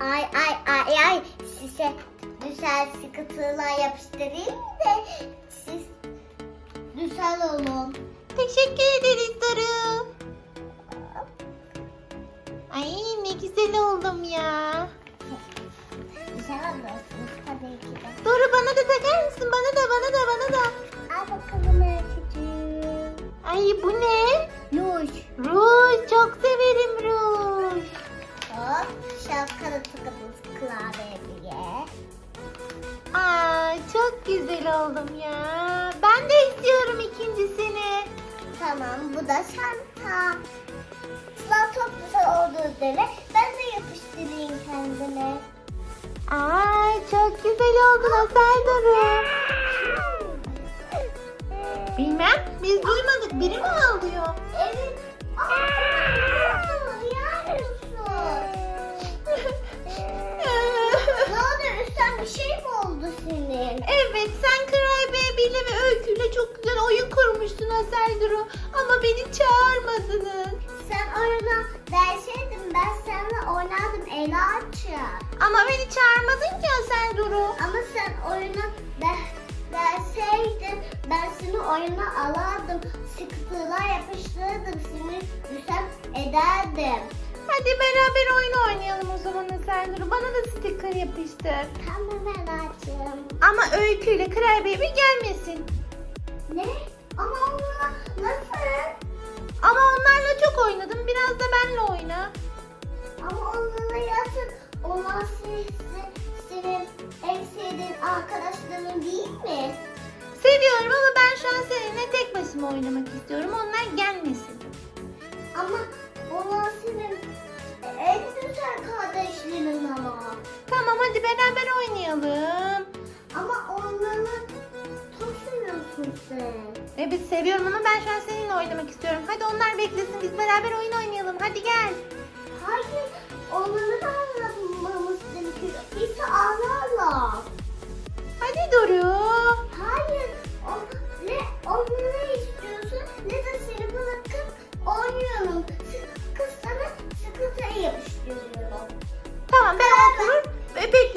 Ay ay ay ay size güzel sıkıntılar yapıştırayım da siz güzel olun. Teşekkür ederiz Duru. Ay ne güzel oldum ya. Güzel olursunuz tabii ki de. Duru bana da takar mısın? Bana da bana da bana da. Al bakalım. Ay bu ne? Luş. Ruj. Çok severim ruj. Hop şapkanı tıkadım klavyeye. Aa çok güzel oldum ya. Ben de istiyorum ikincisini. Tamam bu da çanta. Sıla çok güzel oldu deme. Ben de yapıştırayım kendime. Ay çok güzel oldun Asel Duru. Bilmem biz duymadık. Biri mi ağlıyor? Evet. Aa, Evet sen Cry Baby ile ve Öykü ile çok güzel oyun kurmuştun Asel Duru. Ama beni çağırmadınız. Sen oyuna derseydin ben seninle oynardım Ela'cığım. Ama beni çağırmadın ki Asel Duru. Ama sen oyuna de, derseydin ben seni oyuna alardım. Sıkıntılar yapıştırırdım seni güzel ederdim. Hadi beraber oyun oynayalım o zaman Asel Duru. Bana da sticker yapıştır. Tamam Ela'cığım. Ama Öykü ile Cry Baby gelmesin. Ne? Ama onunla nasıl? Ama onlarla çok oynadım. Biraz da benle oyna. Ama onunla yatın. Onlar sizi, senin en sevdiğin arkadaşların değil mi? Seviyorum ama ben şu an seninle tek başıma oynamak istiyorum. Onlar gelmesin. Ama onlar senin en güzel kardeşlerin ama. Tamam hadi beraber oynayalım. Ama onları seviyorsun sen. Evet seviyorum ama ben şu an seninle oynamak istiyorum. Hadi onlar beklesin biz beraber oyun oynayalım. Hadi gel. Hayır, onları da anlatmamız gerekiyor. İşte ağlarlar. Hadi Doru.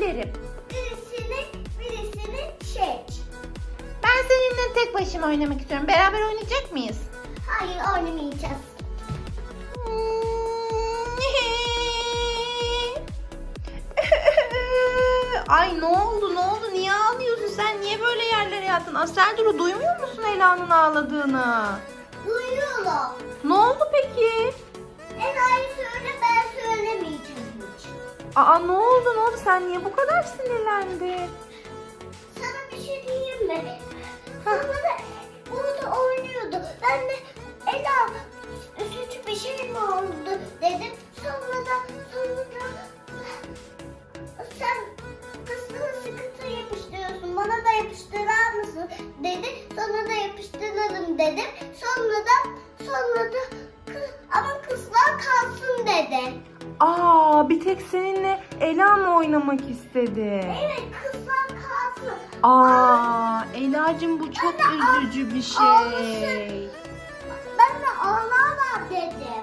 Ve beklerim. Birisini, birisini seç. Ben seninle tek başıma oynamak istiyorum. Beraber oynayacak mıyız? Hayır, oynamayacağız. Ay ne oldu ne oldu niye ağlıyorsun sen niye böyle yerlere yattın Asel Duru duymuyor musun Ela'nın ağladığını? Duyuyorum. Ne oldu peki? Ela'yı söyle. Aa ne oldu ne oldu sen niye bu kadar sinirlendin? Sana bir şey diyeyim mi? Sana da burada oynuyordu. Ben de Ela suç bir şey mi oldu dedim. Sonra da sonra da sen kızına sıkıntı yapıştırıyorsun. Bana da yapıştırır mısın dedi. Sonra da yapıştıralım dedim. Sonra da sonra da ama kızlar kalsın dedi. Aa bir tek seninle Ela mı oynamak istedi? Evet kızlar kalsın. Aa Ela'cığım bu çok üzücü bir şey. Ben de ağlarlar dedim.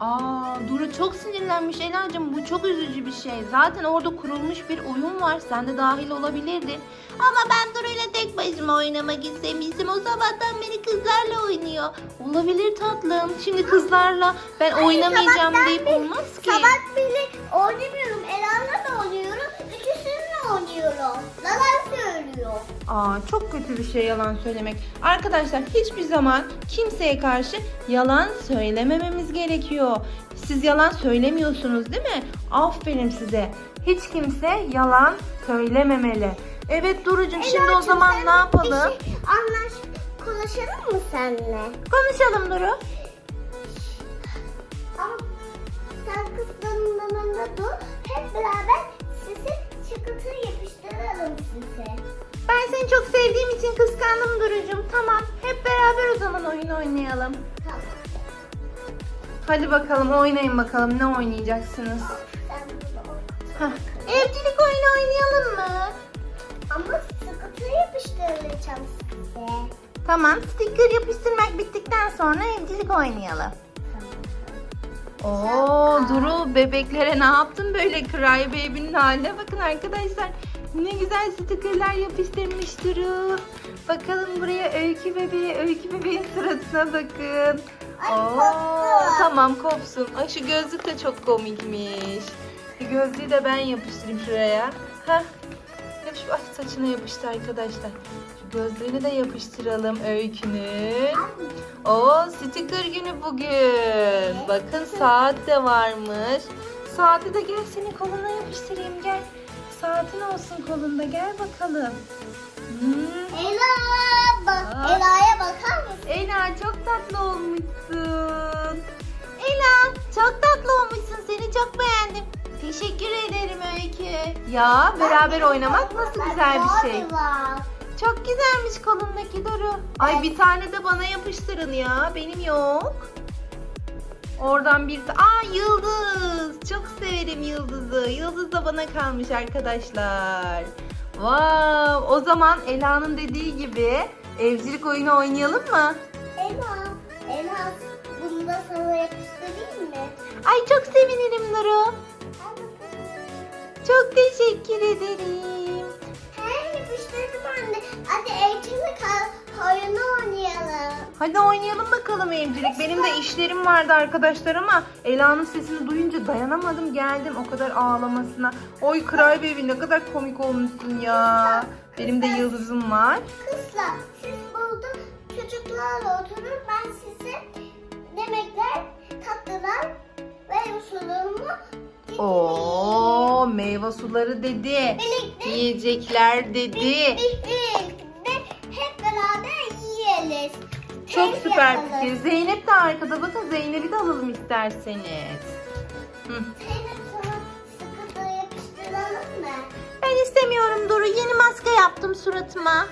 Aa Duru çok sinirlenmiş Ela'cığım bu çok üzücü bir şey. Zaten orada kurulmuş bir oyun var. Sen de dahil olabilirdin. Ama ben Duru ile tek başıma oynamak istemiştim. O sabahtan beri kızlarla oynuyor. Olabilir tatlım. Şimdi kızlarla ben Hayır, oynamayacağım sabahtan deyip beri- olmaz ki. Sabah beri oynamıyorum. Ela'la da oynuyorum. Üçüsünle oynuyorum. Söylüyor. Aa çok kötü bir şey yalan söylemek. Arkadaşlar hiçbir zaman kimseye karşı yalan söylemememiz gerekiyor. Siz yalan söylemiyorsunuz değil mi? Aferin size. Hiç kimse yalan söylememeli. Evet Duru'cum şimdi o zaman ne yapalım? Şey anlaş konuşalım mı seninle? Konuşalım Duru. Ama sen kızların yanında dur. Hep beraber için kıskandım Duru'cum. Tamam hep beraber o zaman oyun oynayalım. Tamam. Hadi bakalım oynayın bakalım ne oynayacaksınız? Hah, evcilik oyunu oynayalım mı? Ama sıkıntı yapıştıracağım size. Tamam, sticker yapıştırmak bittikten sonra evcilik oynayalım. Oo Duru bebeklere ne yaptın böyle Cry Baby'nin haline bakın arkadaşlar. Ne güzel stikerler yapıştırmış Duru. Bakalım buraya Öykü bebeğe, Öykü bebeğin suratına bakın. Ay, Oo, tamam kopsun. Ay şu gözlük de çok komikmiş. Gözlüğü de ben yapıştırayım şuraya. Heh. Şu ay saçına yapıştı arkadaşlar. Şu gözlüğünü de yapıştıralım Öykü'nün. Oo sticker günü bugün. Bakın saat de varmış. Saati de gel senin koluna yapıştırayım gel. Saatin olsun kolunda gel bakalım. Hmm. Ela bak. Aa. Ela'ya bakar mısın? Ela çok tatlı olmuşsun. Ela çok tatlı olmuşsun. Seni çok beğendim. Teşekkür ederim Öykü. Ya beraber oynamak nasıl güzel bir şey. Çok güzelmiş kolundaki Duru. Ay bir tane de bana yapıştırın ya. Benim yok. Oradan bir... Aa yıldız. Çok severim yıldızı. Yıldız da bana kalmış arkadaşlar. Wow. O zaman Ela'nın dediği gibi evcilik oyunu oynayalım mı? Ela, Ela bunu da sana yapıştırayım mı? Ay çok sevinirim. Al bakalım. Çok teşekkür ederim. He yapıştırdım anne. Hadi evcimle kal oyunu oynayalım. Hadi oynayalım bakalım evcilik. Benim de işlerim vardı arkadaşlar ama Ela'nın sesini duyunca dayanamadım geldim o kadar ağlamasına. Oy Cry Baby ne kadar komik olmuşsun ya. Benim de yıldızım var. Kızlar siz burada çocuklarla oturun ben size yemekler, tatlılar ve usulümü. Oo meyve suları dedi. Birlikte Yiyecekler dedi. birlikte beraber yiyelim. Çok Keyif süper yapalım. fikir. Zeynep de arkada bakın Zeynep'i de alalım isterseniz. Hı. Zeynep sana sıkı da yapıştıralım mı? Ben istemiyorum Duru. Yeni maske yaptım suratıma.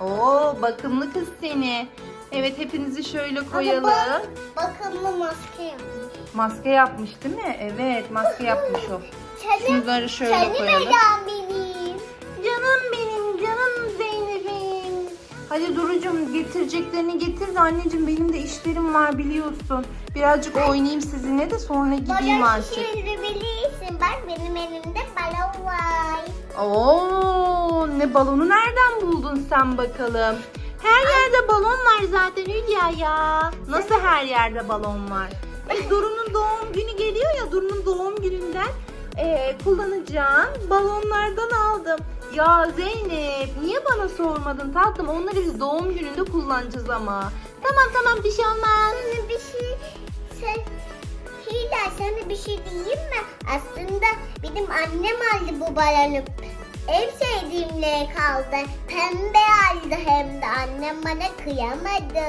Oo bakımlı kız seni. Evet hepinizi şöyle koyalım. Ama bak, bakımlı maske yapmış. Maske yapmış değil mi? Evet maske yapmış o. Senin, Şunları şöyle senin koyalım. Ela Hadi Duru'cum getireceklerini getir de anneciğim benim de işlerim var biliyorsun. Birazcık oynayayım sizinle de sonra gideyim Balon artık. şişirebilirsin. Bak benim elimde balon var. Oo, ne balonu nereden buldun sen bakalım? Her yerde balon var zaten Hülya ya. Nasıl her yerde balon var? E, Duru'nun doğum günü geliyor ya Duru'nun doğum gününden e, kullanacağım balonlardan aldım. Ya Zeynep niye bana sormadın tatlım? Onları biz doğum gününde kullanacağız ama. Tamam tamam bir şey olmaz. Sana bir şey sen Hila sana bir şey diyeyim mi? Aslında benim annem aldı bu balonu. En sevdiğimle kaldı. Pembe aldı hem de annem bana kıyamadı.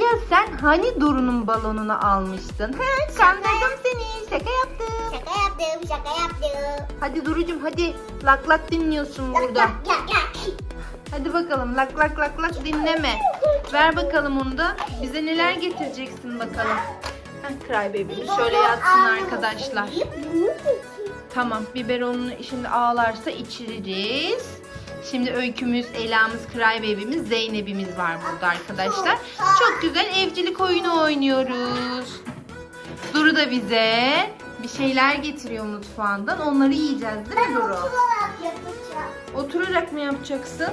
Ya sen hani Duru'nun balonunu almıştın? He kandırdım seni şaka yaptım. Şaka yaptım, şaka yaptım. Hadi Duru'cum hadi lak lak dinliyorsun burada. lak lak lak. Hadi bakalım lak lak lak lak dinleme. Ver bakalım onu da. Bize neler getireceksin bakalım. Heh, Cry Baby'miz şöyle yatsın arkadaşlar. Tamam biberonunu şimdi ağlarsa içiririz. Şimdi öykümüz, Ela'mız, Cry Baby'miz, Zeynep'imiz var burada arkadaşlar. Çok güzel evcilik oyunu oynuyoruz. Duru da bize bir şeyler getiriyor mutfağından. Onları yiyeceğiz değil mi Duru? oturarak yapacağım. Oturarak mı yapacaksın?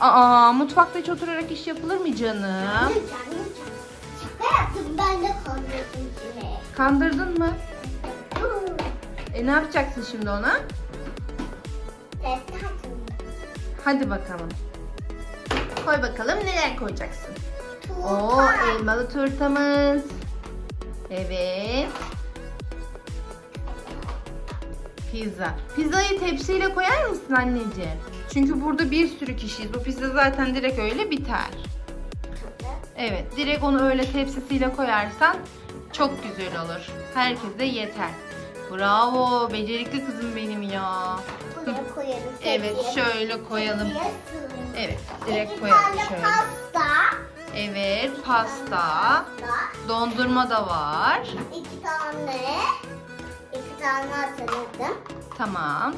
Aa mutfakta hiç oturarak iş yapılır mı canım? Lütfen, lütfen. Şaka yaptım ben de kandırdım seni. Kandırdın mı? E ne yapacaksın şimdi ona? Testi açın. Hadi bakalım. Koy bakalım neler koyacaksın. Oo Tuğba. elmalı turtamız. Evet. Pizza. Pizzayı tepsiyle koyar mısın anneciğim? Çünkü burada bir sürü kişiyiz. Bu pizza zaten direkt öyle biter. Evet, direkt onu öyle tepsisiyle koyarsan çok güzel olur. Herkese yeter. Bravo, becerikli kızım benim ya. Buraya koyalım. Evet, şöyle koyalım. Evet, direkt koyalım şöyle. pasta. Evet, pasta. Pasta. Dondurma da var. İki tane. İki tane hatırladım. Tamam.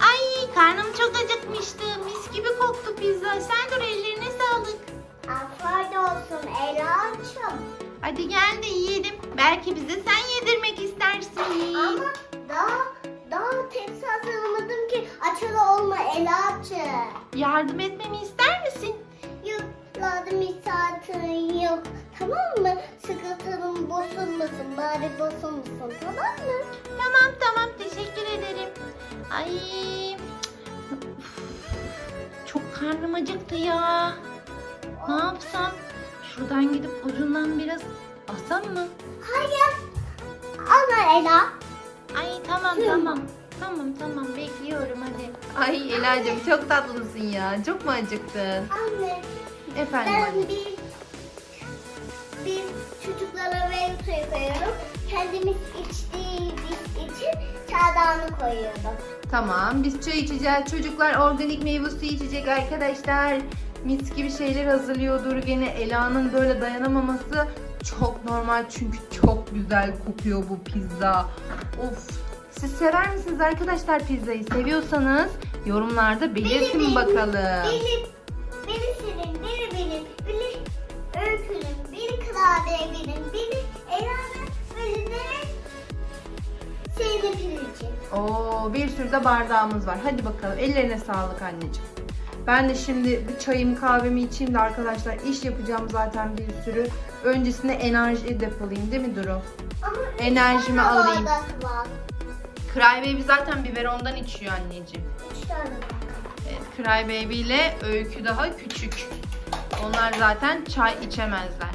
Ay karnım çok acıkmıştı. Mis gibi koktu pizza. Sen dur ellerine sağlık. Afiyet olsun Ela'cığım. Hadi gel de yiyelim. Belki bize sen yedirmek istersin. Ama daha daha tepsi hazırlamadım ki açılı olma Ela'cı. Yardım etmemi ister misin? Yok yardım saatin yok. Tamam mı? Sıkıntının bozulmasın. Bari bozulmasın. Tamam mı? Tamam tamam teşekkür ederim. Ay. Çok karnım acıktı ya. Ne yapsam? Şuradan gidip ucundan biraz alsam mı? Hayır. Ana Ela. Ay tamam Hı. tamam. Tamam tamam bekliyorum hadi. Ay Ela'cığım çok tatlısın ya. Çok mu acıktın? Anne. Efendim Ben anne. bir bir çocuklara meyve suyu koyuyorum. Kendimiz içtiğimiz için çardağını koyuyorum. Tamam biz çay içeceğiz. Çocuklar organik meyve suyu içecek arkadaşlar. Mis gibi şeyler hazırlıyordur gene. Ela'nın böyle dayanamaması çok normal çünkü çok güzel kokuyor bu pizza. Of. Siz sever misiniz arkadaşlar pizzayı? Seviyorsanız yorumlarda belirtin Biri bakalım. Biri, biri senin, biri benim, biri öykünün, biri klavyenin, biri Ela'nın, biri de Zeynep'in için. Oo, bir sürü de bardağımız var. Hadi bakalım. Ellerine sağlık anneciğim. Ben de şimdi bir çayımı kahvemi içeyim de arkadaşlar iş yapacağım zaten bir sürü. Öncesinde enerji depolayayım değil mi Duru? Ama Enerjimi tane alayım. bardak var. Cry Baby zaten biberondan içiyor anneciğim. Üç tane bardak. Evet, Cry Baby ile Öykü daha küçük. Onlar zaten çay içemezler.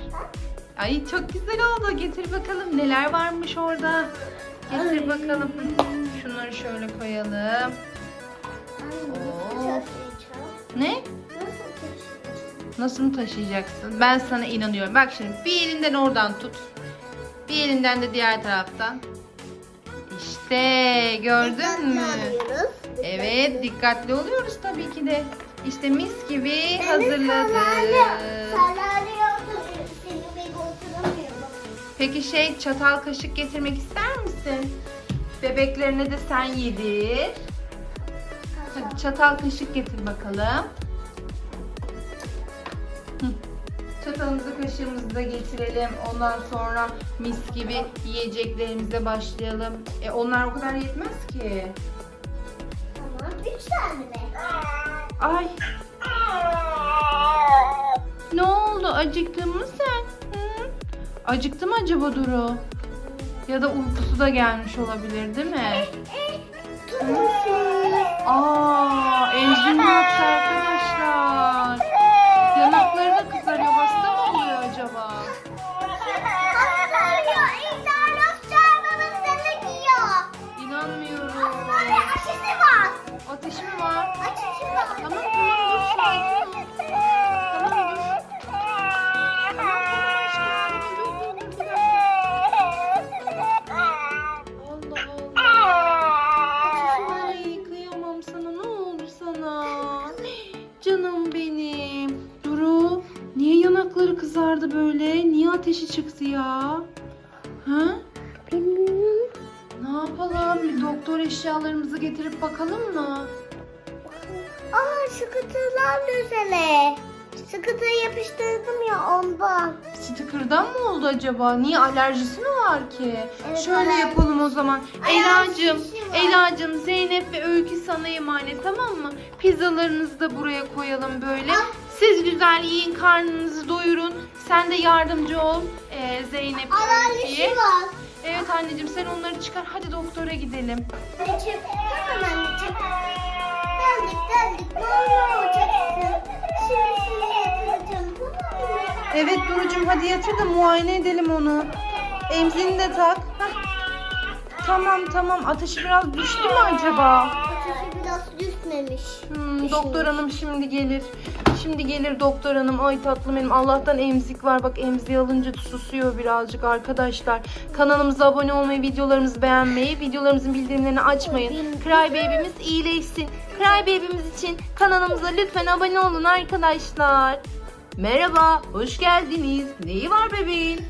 Ay çok güzel oldu. Getir bakalım neler varmış orada. Getir bakalım. Şunları şöyle koyalım. Oo. Ne? Nasıl mı taşıyacaksın? Ben sana inanıyorum. Bak şimdi bir elinden oradan tut. Bir elinden de diğer taraftan. İşte gördün mü? Evet dikkatli oluyoruz tabii ki de. İşte mis gibi hazırladık. Peki şey çatal kaşık getirmek ister misin? Bebeklerine de sen yedir. Hadi çatal kaşık getir bakalım. Hı. Çatalımızı kaşığımızı da getirelim. Ondan sonra mis gibi yiyeceklerimize başlayalım. E onlar o kadar yetmez ki. Tamam. Üç tane mi? Ay ne oldu? Acıktın mı sen? Hı? Acıktı mı acaba Duru? Ya da uykusu da gelmiş olabilir değil mi? Aa, Enzin ne eşyalarımızı getirip bakalım mı? Aa sıkıntılar düzele. Sıkıntıyı yapıştırdım ya ondan. Sticker'dan mı oldu acaba? Niye alerjisi mi var ki? Evet, Şöyle alerjisi. yapalım o zaman. Alerjisi Elacığım, var. Elacığım, Zeynep ve Öykü sana emanet tamam mı? Pizzalarınızı da buraya koyalım böyle. Ay. Siz güzel yiyin, karnınızı doyurun. Sen de yardımcı ol ee, Zeynep Alerjisi Öykü'ye. var. Evet anneciğim sen onları çıkar. Hadi doktora gidelim. Anneciğim, tamam anneciğim. Geldik geldik. Ne olacaksın? Şimdi seni yatıracağım tamam mı? Evet Duru'cum hadi yatır da muayene edelim onu. Emzini de tak. Hah. Tamam tamam ateşi biraz düştü mü acaba? Ateşi biraz düşmemiş. Hmm, Düşmüş. doktor hanım şimdi gelir. Şimdi gelir doktor hanım. Ay tatlım benim. Allah'tan emzik var. Bak emziği alınca susuyor birazcık arkadaşlar. Kanalımıza abone olmayı, videolarımızı beğenmeyi, videolarımızın bildirimlerini açmayın. Cry Baby'miz iyileşsin. Cry Baby'miz için kanalımıza lütfen abone olun arkadaşlar. Merhaba, hoş geldiniz. Neyi var bebeğin?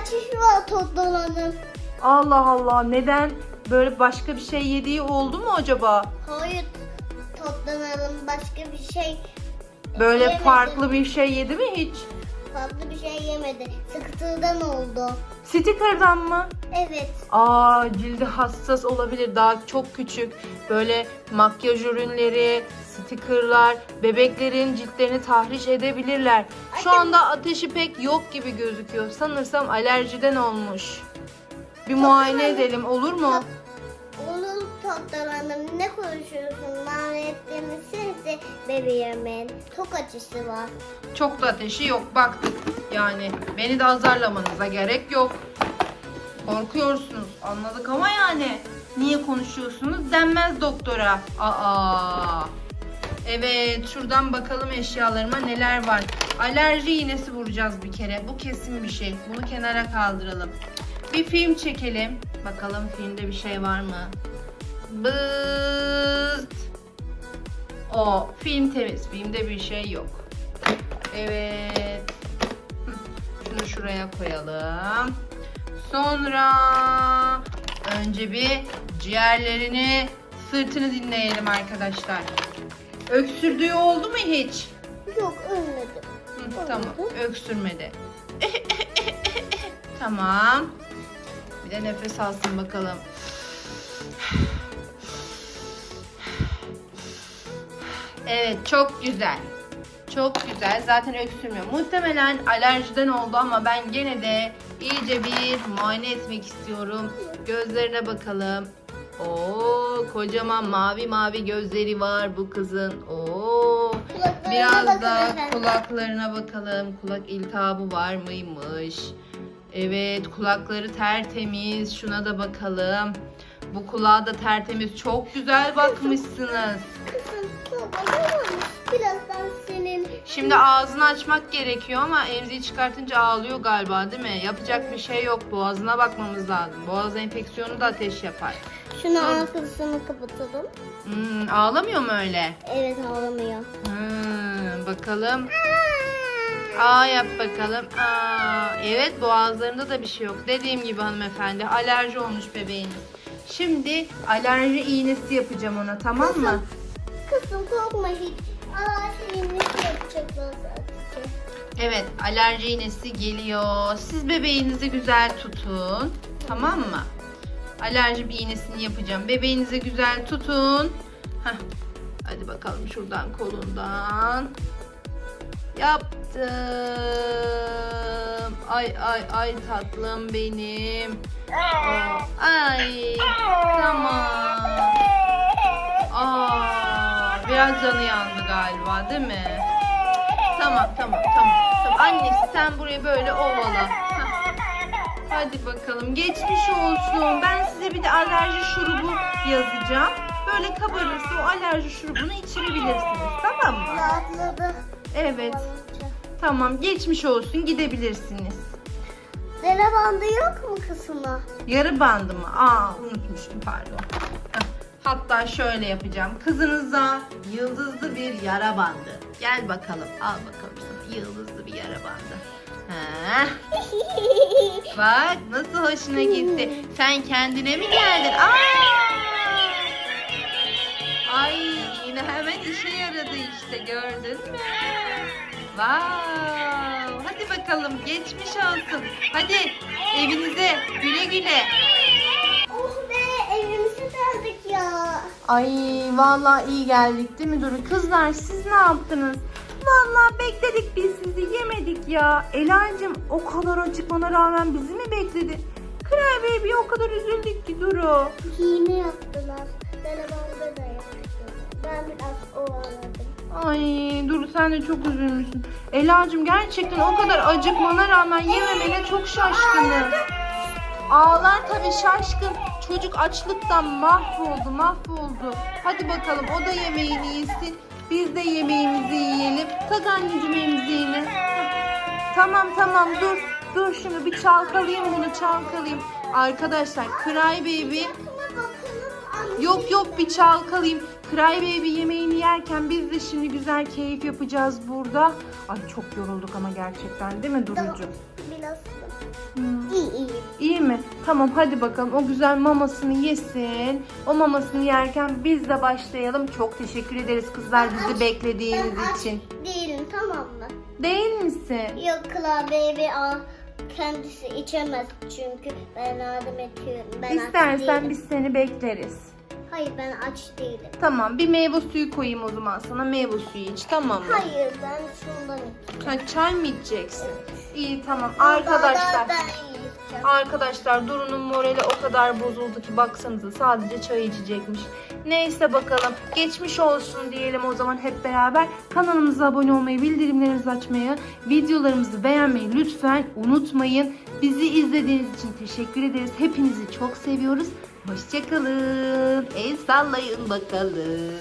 Ateşi var toplananın. Allah Allah, neden? Böyle başka bir şey yediği oldu mu acaba? Hayır toplanalım başka bir şey. Böyle Yemedim. farklı bir şey yedi mi hiç? fazla bir şey yemedi. Sıkıntıdan oldu. Sticker'dan mı? Evet. Aa cildi hassas olabilir daha çok küçük. Böyle makyaj ürünleri, stickerlar, bebeklerin ciltlerini tahriş edebilirler. Şu anda ateşi pek yok gibi gözüküyor. Sanırsam alerjiden olmuş. Bir muayene edelim olur mu? Hanım ne konuşuyorsun? Lanetlerini sense bebeğimin. Çok acısı var. Çok da ateşi yok baktık. Yani beni de azarlamanıza gerek yok. Korkuyorsunuz anladık ama yani. Niye konuşuyorsunuz denmez doktora. Aa. Evet şuradan bakalım eşyalarıma neler var. Alerji iğnesi vuracağız bir kere. Bu kesin bir şey. Bunu kenara kaldıralım. Bir film çekelim. Bakalım filmde bir şey var mı? Bızt. O film temiz. Filmde bir şey yok. Evet. Şunu şuraya koyalım. Sonra önce bir ciğerlerini, sırtını dinleyelim arkadaşlar. Öksürdüğü oldu mu hiç? Yok ölmedim. Hı, tamam. Öksürmedi. tamam. Bir de nefes alsın bakalım. Evet çok güzel. Çok güzel. Zaten öksürmüyor. Muhtemelen alerjiden oldu ama ben gene de iyice bir muayene etmek istiyorum. Gözlerine bakalım. Oo, kocaman mavi mavi gözleri var bu kızın. Oo. Biraz da kulaklarına bakalım. Kulak iltihabı var mıymış? Evet, kulakları tertemiz. Şuna da bakalım. Bu kulağı da tertemiz. Çok güzel bakmışsınız. Birazdan senin Şimdi ağzını açmak gerekiyor ama emziği çıkartınca ağlıyor galiba değil mi? Yapacak bir şey yok. Boğazına bakmamız lazım. Boğaz enfeksiyonu da ateş yapar. şunu arkasını kapatalım. Hmm, ağlamıyor mu öyle? Evet ağlamıyor. Hmm, bakalım. Aa yap bakalım. Aa, evet boğazlarında da bir şey yok. Dediğim gibi hanımefendi alerji olmuş bebeğiniz. Şimdi alerji iğnesi yapacağım ona tamam mı? Kızım korkma hiç. Ne yapacaklar sadece. Evet alerji iğnesi geliyor. Siz bebeğinizi güzel tutun. Tamam mı? Alerji bir iğnesini yapacağım. Bebeğinizi güzel tutun. Heh. Hadi bakalım şuradan kolundan. Yaptım. Ay ay ay tatlım benim. Ay tamam. Aa, biraz canı yandı galiba değil mi? Tamam tamam tamam. tamam. Annesi sen burayı böyle ovala. Heh. Hadi bakalım geçmiş olsun. Ben size bir de alerji şurubu yazacağım. Böyle kabarırsa o alerji şurubunu içirebilirsiniz. Tamam mı? Rahatladı. Evet. Tamam geçmiş olsun gidebilirsiniz. Dere bandı yok mu kızıma? Yarı bandı mı? Aa unutmuşum pardon. Hatta şöyle yapacağım. Kızınıza yıldızlı bir yara bandı. Gel bakalım. Al bakalım sana yıldızlı bir yara bandı. Bak nasıl hoşuna gitti. Sen kendine mi geldin? Aa! Ay yine hemen işe yaradı işte gördün mü? Wow. Hadi bakalım geçmiş olsun. Hadi evinize güle güle. Ay vallahi iyi geldik değil mi Duru? Kızlar siz ne yaptınız? Vallahi bekledik biz sizi yemedik ya. Ela'cığım o kadar acıkmana rağmen bizi mi bekledi? Kral Baby o kadar üzüldük ki Duru. Hile yaptılar. Bandı da yaptılar. Ben biraz ovaladım. Ay Duru sen de çok üzülmüşsün. Ela'cığım gerçekten o kadar acıkmana rağmen yememene çok şaşkınım. Ağlar tabii şaşkın. Çocuk açlıktan mahvoldu mahvoldu. Hadi bakalım o da yemeğini yesin. Biz de yemeğimizi yiyelim. Tak anneciğim emziğini. Tamam tamam dur. Dur şunu bir çalkalayayım bunu çalkalayayım. Arkadaşlar Cry Baby. Yok yok bir çalkalayayım. Cry Baby yemeğini yerken biz de şimdi güzel keyif yapacağız burada. Ay çok yorulduk ama gerçekten değil mi Durucu? İyi iyi. İyi mi? Tamam hadi bakalım o güzel mamasını yesin. O mamasını yerken biz de başlayalım. Çok teşekkür ederiz kızlar bizi Ben beklediğiniz aç için. değilim tamam mı? Değil misin? Yok klavyeyi al. Kendisi içemez çünkü ben yardım ediyorum. Ben aç İstersen biz seni bekleriz. Hayır ben aç değilim. Tamam bir meyve suyu koyayım o zaman sana meyve suyu iç tamam mı? Hayır ben şundan içeceğim. Ha, çay mı içeceksin? İyi tamam arkadaşlar. Ben. Arkadaşlar Duru'nun morali o kadar bozuldu ki baksanıza sadece çay içecekmiş. Neyse bakalım geçmiş olsun diyelim o zaman hep beraber. Kanalımıza abone olmayı, bildirimlerimizi açmayı, videolarımızı beğenmeyi lütfen unutmayın. Bizi izlediğiniz için teşekkür ederiz. Hepinizi çok seviyoruz. Hoşçakalın. El sallayın bakalım.